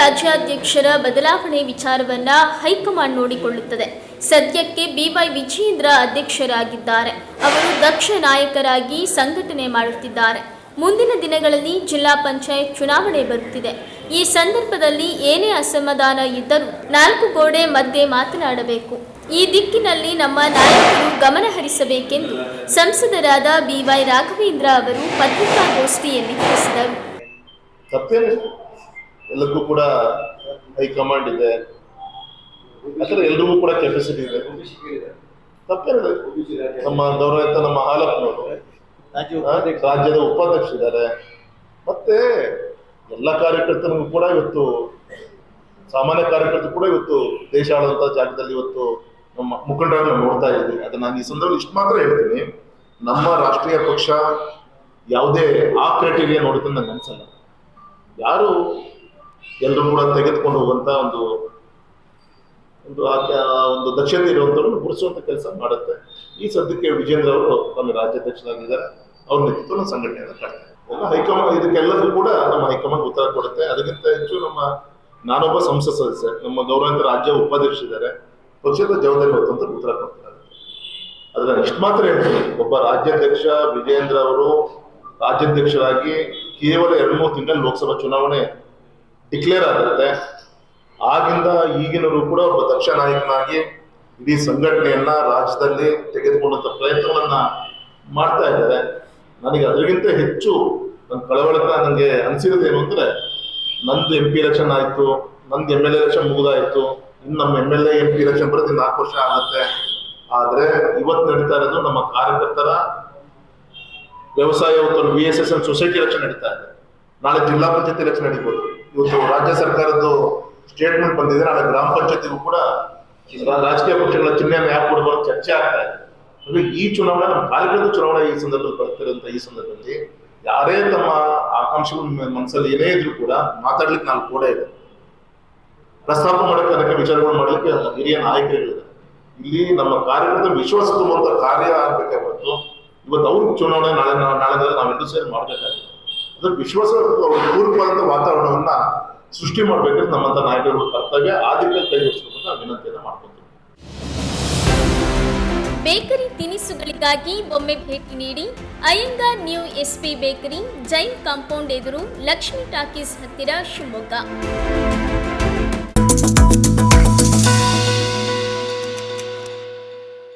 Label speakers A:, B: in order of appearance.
A: ರಾಜ್ಯಾಧ್ಯಕ್ಷರ ಬದಲಾವಣೆ ವಿಚಾರವನ್ನ ಹೈಕಮಾಂಡ್ ನೋಡಿಕೊಳ್ಳುತ್ತದೆ. ಸದ್ಯಕ್ಕೆ ಬಿವೈ ವಿಜಯೇಂದ್ರ ಅಧ್ಯಕ್ಷರಾಗಿದ್ದಾರೆ. ಅವರು ದಕ್ಷ ನಾಯಕರಾಗಿ ಸಂಘಟನೆ ಮಾಡುತ್ತಿದ್ದಾರೆ. ಮುಂದಿನ ದಿನಗಳಲ್ಲಿ ಜಿಲ್ಲಾ ಪಂಚಾಯತ್ ಚುನಾವಣೆ ಬರುತ್ತಿದೆ. ಈ ಸಂದರ್ಭದಲ್ಲಿ ಏನೇ ಅಸಮಾಧಾನ ಇದ್ದರೂ ನಾಲ್ಕು ಗೋಡೆ ಮಧ್ಯೆ ಮಾತನಾಡಬೇಕು. ಈ ದಿಕ್ಕಿನಲ್ಲಿ ನಮ್ಮ ನಾಯಕರು ಗಮನ ಹರಿಸಬೇಕೆಂದು ಸಂಸದರಾದ ಬಿವೈ ರಾಘವೇಂದ್ರ ಅವರು ಪತ್ರಿಕಾಗೋಷ್ಠಿಯಲ್ಲಿ ತಿಳಿಸಿದರು.
B: ಎಲ್ಲಕ್ಕೂ ಕೂಡ ಹೈಕಮಾಂಡ್ ಇದೆ. ಯಾಕಂದ್ರೆ ಎಲ್ರಿಗೂ ಕೂಡ ಕೆಪಾಸಿಟಿ ಇದೆ. ತಪ್ಪೇನಿದೆ ನಮ್ಮ ಗೌರವಿತ ನಮ್ಮ ಹಾಲಪ್ಪನವರು ರಾಜ್ಯದ ಉಪಾಧ್ಯಕ್ಷರಿದ್ದಾರೆ ಮತ್ತೆ ಎಲ್ಲ ಕಾರ್ಯಕರ್ತರಿಗೂ ಕೂಡ ಇವತ್ತು ಸಾಮಾನ್ಯ ಕಾರ್ಯಕರ್ತರು ಕೂಡ ಇವತ್ತು ದೇಶ ಆಳುವಂತ ಜಾಗದಲ್ಲಿ ಇವತ್ತು ನಮ್ಮ ಮುಖಂಡರನ್ನು ನೋಡ್ತಾ ಇದ್ದೀವಿ. ಅದನ್ನ ನಾನು ಈ ಸಂದರ್ಭದಲ್ಲಿ ಇಷ್ಟು ಮಾತ್ರ ಹೇಳ್ತೀನಿ. ನಮ್ಮ ರಾಷ್ಟ್ರೀಯ ಪಕ್ಷ ಯಾವುದೇ ಆ ಕ್ರೈಟೀರಿಯಾ ನೋಡುತ್ತೆ ನಂಗೆ ಅನ್ಸಲ್ಲ. ಯಾರು ಎಲ್ಲರೂ ಕೂಡ ತೆಗೆದುಕೊಂಡು ಹೋಗುವಂತ ಒಂದು ಒಂದು ಒಂದು ದಕ್ಷತೆ ಇರುವಂತವ್ರನ್ನ ಗುರುಸುವಂತ ಕೆಲಸ ಮಾಡುತ್ತೆ. ಈ ಸದ್ಯಕ್ಕೆ ವಿಜೇಂದ್ರ ಅವರು ನಮ್ಮ ರಾಜ್ಯಾಧ್ಯಕ್ಷರಾಗಿದ್ದಾರೆ. ಅವ್ರ ನೇತೃತ್ವ ಸಂಘಟನೆಯನ್ನು ಮಾಡ್ತಾರೆ ಎಲ್ಲ ಹೈಕಮಾಂಡ್ ಇದಕ್ಕೆಲ್ಲದೂ ಕೂಡ ನಮ್ಮ ಹೈಕಮಾಂಡ್ ಉತ್ತರ ಕೊಡುತ್ತೆ. ಅದಕ್ಕಿಂತ ಹೆಚ್ಚು ನಮ್ಮ ನಾನೊಬ್ಬ ಸಂಸದ ಸದಸ್ಯ, ನಮ್ಮ ಗೌರವಾಂತರ ರಾಜ್ಯ ಉಪಾಧ್ಯಕ್ಷರಿದ್ದಾರೆ ಪಕ್ಷದ ಜವಾಬ್ದಾರಿ ಹೊತ್ತಂತ ಉತ್ತರ ಕೊಡ್ತಾರೆ. ಅದ್ರ ಇಷ್ಟು ಮಾತ್ರ ಹೇಳ್ತೀನಿ. ಒಬ್ಬ ರಾಜ್ಯಾಧ್ಯಕ್ಷ ವಿಜೇಂದ್ರ ಅವರು ರಾಜ್ಯಾಧ್ಯಕ್ಷರಾಗಿ ಕೇವಲ ಎರಡು ಮೂರು ತಿಂಗಳಲ್ಲಿ ಲೋಕಸಭಾ ಚುನಾವಣೆ ಡಿಕ್ಲೇರ್ ಆಗುತ್ತೆ. ಆಗಿಂದ ಈಗಿನವರು ಕೂಡ ಒಬ್ಬ ದಕ್ಷ ನಾಯಕನಾಗಿ ಇಡೀ ಸಂಘಟನೆಯನ್ನ ರಾಜ್ಯದಲ್ಲಿ ತೆಗೆದುಕೊಂಡಂತ ಪ್ರಯತ್ನಗಳನ್ನ ಮಾಡ್ತಾ ಇದ್ದಾರೆ. ನನಗೆ ಅದರಿಗಿಂತ ಹೆಚ್ಚು ನನ್ನ ಕಳವಳಕ ನನಗೆ ಅನಿಸಿರೋದೇನು ಅಂದ್ರೆ, ನಂದು ಎಂ ಪಿ ಎಲೆಕ್ಷನ್ ಆಯ್ತು, ನಂದು ಎಂ ಎಲ್ ಎಲೆಕ್ಷನ್ ಮುಗಿದಾಯ್ತು, ಇನ್ನು ನಮ್ಮ M L A P election ಬರೋದು ನಾಲ್ಕು ವರ್ಷ ಆಗುತ್ತೆ. ಆದ್ರೆ ಇವತ್ತು ನಡೀತಾ ಇರೋದು ನಮ್ಮ ಕಾರ್ಯಕರ್ತರ ವ್ಯವಸಾಯ V S S N society election ನಡೀತಾ ಇದೆ. ನಾಳೆ ಜಿಲ್ಲಾ ಪಂಚಾಯತ್ ಎಲೆಕ್ಷನ್ ನಡೀಬೋದು. ಇವತ್ತು ರಾಜ್ಯ ಸರ್ಕಾರದ್ದು ಸ್ಟೇಟ್ಮೆಂಟ್ ಬಂದಿದೆ ನಾಳೆ ಗ್ರಾಮ ಪಂಚಾಯತಿಗೂ ಕೂಡ ರಾಜಕೀಯ ಪಕ್ಷಗಳ ಚಿಹ್ನೆಯನ್ನು ಯಾಕೆ ಕೊಡಬಾರ್ದು ಚರ್ಚೆ ಆಗ್ತಾ ಇದೆ. ಅಂದ್ರೆ ಈ ಚುನಾವಣೆ, ನಮ್ಮ ಕಾರ್ಯಕರ್ತ ಚುನಾವಣೆ ಈ ಸಂದರ್ಭದಲ್ಲಿ ಬರ್ತಿರೋಂಥ ಈ ಸಂದರ್ಭದಲ್ಲಿ ಯಾರೇ ತಮ್ಮ ಆಕಾಂಕ್ಷೆಗಳು ಮನಸ್ಸಲ್ಲಿ ಏನೇ ಇದ್ರೂ ಕೂಡ ಮಾತಾಡ್ಲಿಕ್ಕೆ ನಾನು ಕೂಡ ಇದೆ. ಪ್ರಸ್ತಾಪ ಮಾಡಕ್ಕೆ ಅದಕ್ಕೆ ವಿಚಾರಗಳು ಮಾಡಲಿಕ್ಕೆ ಹಿರಿಯ ನಾಯಕರುಗಳಿದೆ ಇಲ್ಲಿ ನಮ್ಮ ಕಾರ್ಯಕರ್ತ ವಿಶ್ವಾಸ ತುಂಬುವಂತ ಕಾರ್ಯ ಆಗ್ಬೇಕೇ ಇವತ್ತು ಅವ್ರ ಚುನಾವಣೆ ನಾಳೆ ನಾಳೆ ನಾವೆಲ್ಲರೂ ಸೇರಿ ಮಾಡ್ಬೇಕಾಗಿದೆ. ಅದಕ್ಕೆ ವಿಶ್ವಾಸ ಪೂರ್ವಕವಾದಂತ ವಾತಾವರಣವನ್ನ ಸೃಷ್ಟಿ ಮಾಡ್ಬೇಕಂತ ನಮ್ಮಂತ ನಾಯಕರುಗಳ ಕರ್ತವ್ಯ ಆದಿತ್ಯ ಕೈಗೊಳಿಸಬೇಕು ನಾನು ವಿನಂತಿಯನ್ನ ಮಾಡ್ಕೊಂತೀನಿ
A: ಬೇಕರಿ ತಿನಿಸುಗಳಿಗಾಗಿ ಒಮ್ಮೆ ಭೇಟಿ ನೀಡಿ Iyengar new S P bakery Jain compound ಎದುರು ಲಕ್ಷ್ಮಿ ಟಾಕೀಸ್ ಹತ್ತಿರ ಶಿವಮೊಗ್ಗ.